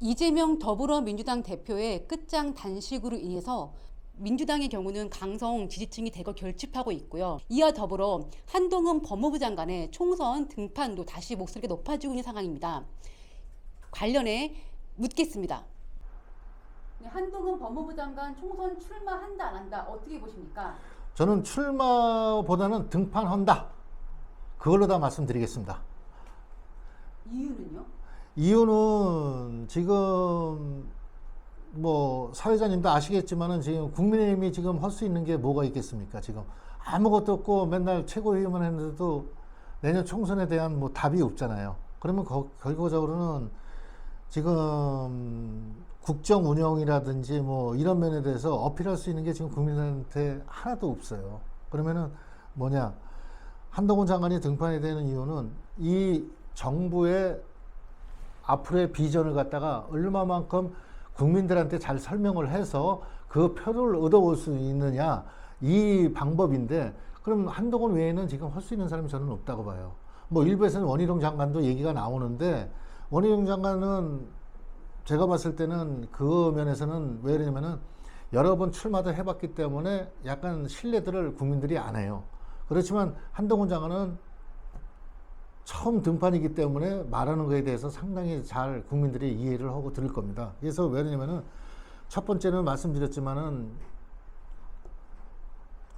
이재명 더불어민주당 대표의 끝장 단식으로 인해서 민주당의 경우는 강성 지지층이 대거 결집하고 있고요. 이와 더불어 한동훈 법무부 장관의 총선 등판도 다시 목소리가 높아지고 있는 상황입니다. 관련해 묻겠습니다. 네, 한동훈 법무부 장관 총선 출마한다 안 한다 어떻게 보십니까? 저는 출마보다는 등판한다. 그걸로 다 말씀드리겠습니다. 이유는요? 이유는 지금 뭐 사회자님도 아시겠지만은 지금 국민의힘이 지금 할 수 있는 게 뭐가 있겠습니까? 지금 아무것도 없고 맨날 최고위원만 했는데도 내년 총선에 대한 뭐 답이 없잖아요. 그러면 거- 결과적으로는 지금 국정 운영이라든지 뭐 이런 면에 대해서 어필할 수 있는 게 지금 국민한테 하나도 없어요. 그러면은 뭐냐 한동훈 장관이 등판이 되는 이유는 이 정부의 앞으로의 비전을 갖다가 얼마만큼 국민들한테 잘 설명을 해서 그 표를 얻어올 수 있느냐 이 방법인데 그럼 한동훈 외에는 지금 할 수 있는 사람이 저는 없다고 봐요. 뭐 일부에서는 원희룡 장관도 얘기가 나오는데 원희룡 장관은 제가 봤을 때는 그 면에서는 왜 그러냐면은 여러 번 출마도 해봤기 때문에 약간 신뢰들을 국민들이 안 해요. 그렇지만 한동훈 장관은 처음 등판이기 때문에 말하는 거에 대해서 상당히 잘 국민들이 이해를 하고 들을 겁니다. 그래서 왜 그러냐면은 첫 번째는 말씀드렸지만은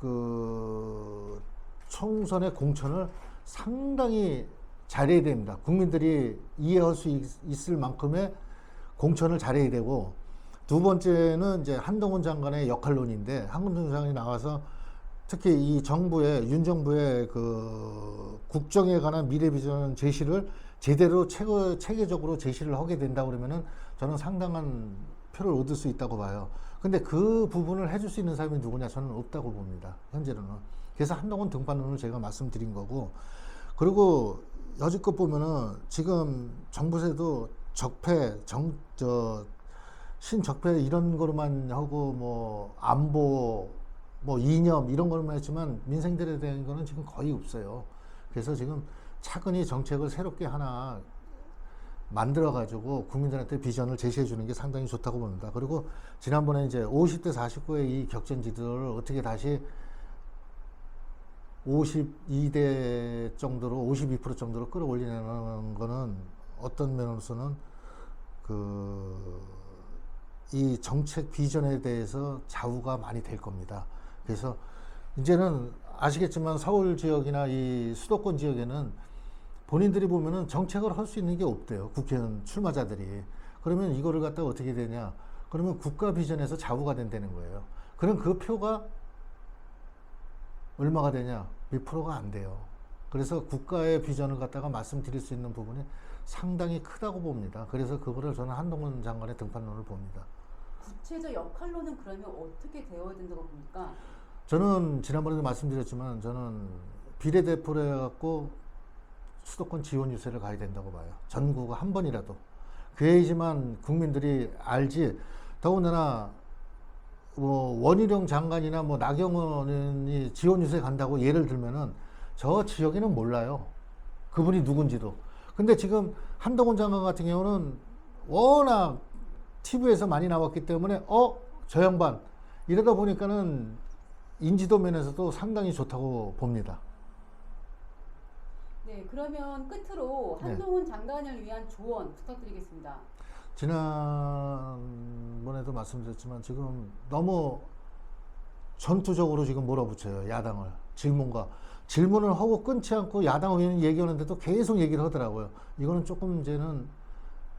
그 총선의 공천을 상당히 잘해야 됩니다. 국민들이 이해할 수 있, 있을 만큼의 공천을 잘해야 되고 두 번째는 이제 한동훈 장관의 역할론인데 한동훈 장관이 나와서 특히 이 정부의 윤 정부의 그 국정에 관한 미래 비전 제시를 제대로 체계, 체계적으로 제시를 하게 된다 그러면은 저는 상당한 표를 얻을 수 있다고 봐요. 근데 그 부분을 해줄 수 있는 사람이 누구냐 저는 없다고 봅니다. 현재로는. 그래서 한동훈 등판론을 제가 말씀드린 거고 그리고 여지껏 보면은 지금 정부세도 적폐 정 저 신적폐 이런 거로만 하고 뭐 안보 뭐 이념 이런 거로만 했지만 민생들에 대한 거는 지금 거의 없어요. 그래서 지금 차근히 정책을 새롭게 하나 만들어 가지고 국민들한테 비전을 제시해 주는 게 상당히 좋다고 봅니다. 그리고 지난번에 이제 50대 49의 이 격전지들을 어떻게 다시 52대 정도로 52% 정도로 끌어올리는 거는 어떤 면으로서는 그 이 정책 비전에 대해서 좌우가 많이 될 겁니다. 그래서 이제는 아시겠지만 서울 지역이나 이 수도권 지역에는 본인들이 보면은 정책을 할 수 있는 게 없대요. 국회의원 출마자들이. 그러면 이거를 갖다가 어떻게 되냐? 그러면 국가 비전에서 좌우가 된다는 거예요. 그럼 그 표가 얼마가 되냐? 몇 프로가 안 돼요. 그래서 국가의 비전을 갖다가 말씀드릴 수 있는 부분이 상당히 크다고 봅니다. 그래서 그거를 저는 한동훈 장관의 등판론을 봅니다. 구체적 역할로는 그러면 어떻게 되어야 된다고 봅니까? 저는 지난번에도 말씀드렸지만 저는 비례대표로 해갖고 수도권 지원 유세를 가야 된다고 봐요. 전국을 한 번이라도. 그래야지만 국민들이 알지. 더군다나 뭐 원희룡 장관이나 뭐 나경원이 지원 유세 간다고 예를 들면은 저 지역에는 몰라요. 그분이 누군지도. 근데 지금 한동훈 장관 같은 경우는 워낙 TV에서 많이 나왔기 때문에 어? 저 양반 이러다 보니까는 인지도 면에서도 상당히 좋다고 봅니다. 네, 그러면 끝으로 네. 한동훈 장관을 위한 조언 부탁드리겠습니다. 지난번에도 말씀드렸지만 지금 너무 전투적으로 지금 몰아붙여요 야당을 질문과 질문을 하고 끊지 않고 야당 의원이 얘기하는데도 계속 얘기를 하더라고요. 이거는 조금 이제는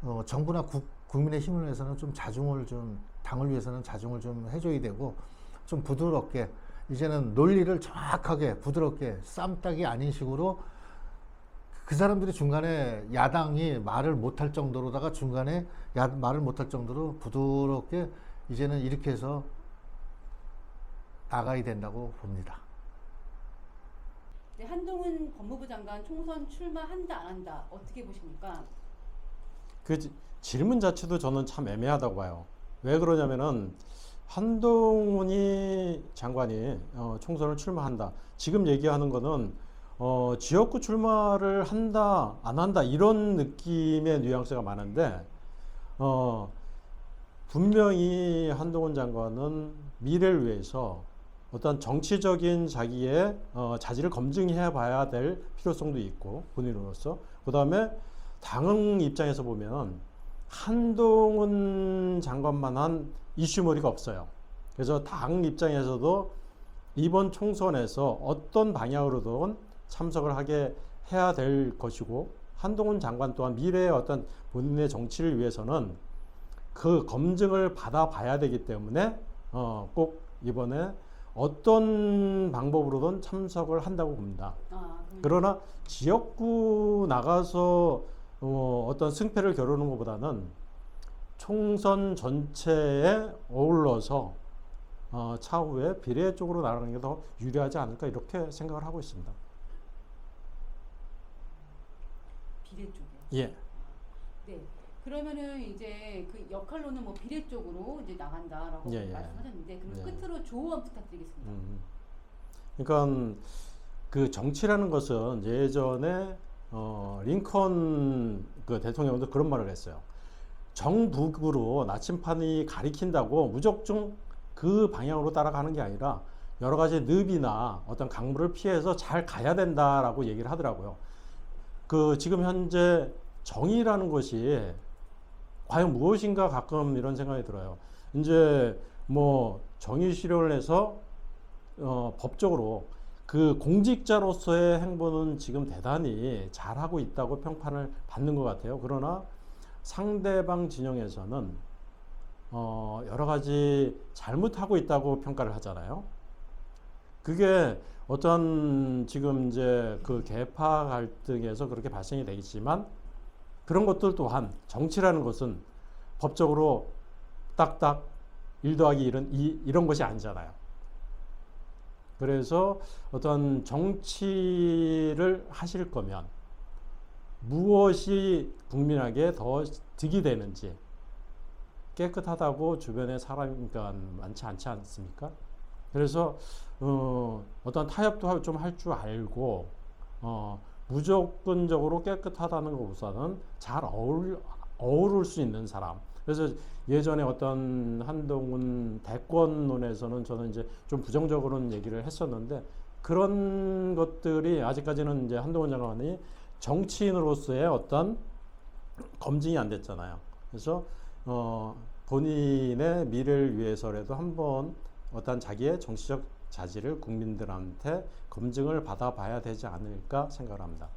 어, 정부나 국, 국민의 힘을 위해서는 좀 자중을 좀 당을 위해서는 자중을 좀 해줘야 되고 좀 부드럽게 이제는 논리를 정확하게 부드럽게 쌈딱이 아닌 식으로 그 사람들이 중간에 야당이 말을 못할 정도로다가 중간에 야, 말을 못할 정도로 부드럽게 이제는 이렇게 해서 나가야 된다고 봅니다. 네, 한동훈 법무부 장관 총선 출마한다 안 한다 어떻게 보십니까? 그 지- 질문 자체도 저는 참 애매하다고 봐요. 왜 그러냐면은 한동훈이 장관이 어, 총선을 출마한다. 지금 얘기하는 거는 어, 지역구 출마를 한다, 안 한다 이런 느낌의 뉘앙스가 많은데 어, 분명히 한동훈 장관은 미래를 위해서 어떤 정치적인 자기의 어, 자질을 검증해 봐야 될 필요성도 있고 본인으로서 그 다음에 당 입장에서 보면 한동훈 장관만한 이슈머리가 없어요. 그래서 당 입장에서도 이번 총선에서 어떤 방향으로든 참석을 하게 해야 될 것이고 한동훈 장관 또한 미래의 어떤 본인의 정치를 위해서는 그 검증을 받아봐야 되기 때문에 어, 꼭 이번에 어떤 방법으로든 참석을 한다고 봅니다. 아, 그럼 그러나 지역구 나가서 어, 어떤 승패를 겨루는 것보다는 총선 전체에 어울러서 어, 차후에 비례 쪽으로 나가는 게 더 유리하지 않을까 이렇게 생각을 하고 있습니다. 비례 쪽에. 예. 네. 그러면은 이제 그 역할로는 뭐 비례 쪽으로 이제 나간다라고 예, 예. 말씀하셨는데 그럼 예. 끝으로 조언 부탁드리겠습니다. 음. 그러니까 그 정치라는 것은 예전에 어, 링컨 그 대통령도 그런 말을 했어요. 정북으로 나침판이 가리킨다고 무조건 그 방향으로 따라가는 게 아니라 여러 가지 늪이나 어떤 강물을 피해서 잘 가야 된다라고 얘기를 하더라고요. 그 지금 현재 정의라는 것이 과연 무엇인가 가끔 이런 생각이 들어요. 이제 뭐 정의 실현을 해서 어, 법적으로 그 공직자로서의 행보는 지금 대단히 잘하고 있다고 평판을 받는 것 같아요. 그러나 상대방 진영에서는 어, 여러 가지 잘못하고 있다고 평가를 하잖아요. 그게 어떤 지금 이제 그 계파 갈등에서 그렇게 발생이 되겠지만 그런 것들 또한 정치라는 것은 법적으로 딱딱 1 더하기 1은 2 이런 것이 아니잖아요. 그래서 어떤 정치를 하실 거면 무엇이 국민에게 더 득이 되는지 깨끗하다고 주변에 사람이 그러니까 많지 않지 않습니까? 그래서 어, 어떤 타협도 좀 할 줄 알고 어, 무조건적으로 깨끗하다는 것보다는 잘 어울, 어우를 수 있는 사람. 그래서 예전에 어떤 한동훈 대권론에서는 저는 이제 좀 부정적으로는 얘기를 했었는데 그런 것들이 아직까지는 이제 한동훈 장관이 정치인으로서의 어떤 검증이 안 됐잖아요. 그래서 어, 본인의 미래를 위해서라도 한번 어떤 자기의 정치적 자질을 국민들한테 검증을 받아봐야 되지 않을까 생각을 합니다.